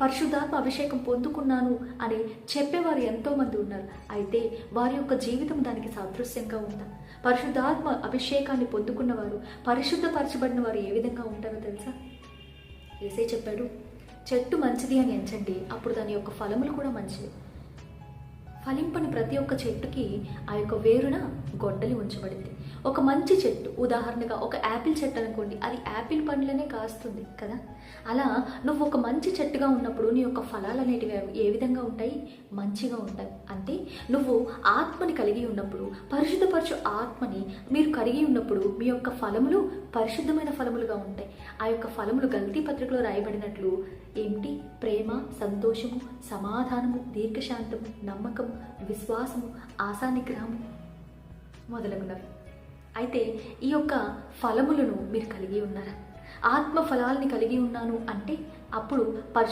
పరిశుద్ధాత్మ అభిషేకం పొందుకున్నాను అని చెప్పేవారు ఎంతోమంది ఉన్నారు. అయితే వారి యొక్క జీవితం దానికి సాదృశ్యంగా ఉందా? పరిశుద్ధాత్మ అభిషేకాన్ని పొందుకున్నవారు పరిశుద్ధపరచబడిన వారు ఏ విధంగా ఉంటారో తెలుసా? ఏసే చెప్పాడు చెట్టు మంచిది అని ఎంచండి అప్పుడు దాని యొక్క ఫలములు కూడా మంచివి. ఫలింపని ప్రతి ఒక్క చెట్టుకి ఆ యొక్క వేరున గొడ్డలి ఉంచబడింది. ఒక మంచి చెట్టు ఉదాహరణగా ఒక యాపిల్ చెట్టు అనుకోండి అది యాపిల్ పండ్లనే కాస్తుంది కదా? అలా నువ్వు ఒక మంచి చెట్టుగా ఉన్నప్పుడు నీ యొక్క ఫలాలు అనేటివి ఏ విధంగా ఉంటాయి? మంచిగా ఉంటాయి. అంటే నువ్వు ఆత్మని కలిగి ఉన్నప్పుడు పరిశుద్ధపరచు ఆత్మని మీరు కలిగి ఉన్నప్పుడు మీ యొక్క ఫలములు పరిశుద్ధమైన ఫలములుగా ఉంటాయి. ఆ యొక్క ఫలములు గల్తీ పత్రికలో రాయబడినట్లు ఏమిటి? ప్రేమ సంతోషము సమాధానము దీర్ఘశాంతము నమ్మకము విశ్వాసము ఆశానిగ్రహము మొదలగునవి. అయితే ఈ యొక్క ఫలములను మీరు కలిగి ఉన్నారా? ఆత్మ ఫలాల్ని కలిగి ఉన్నాను అంటే అప్పుడు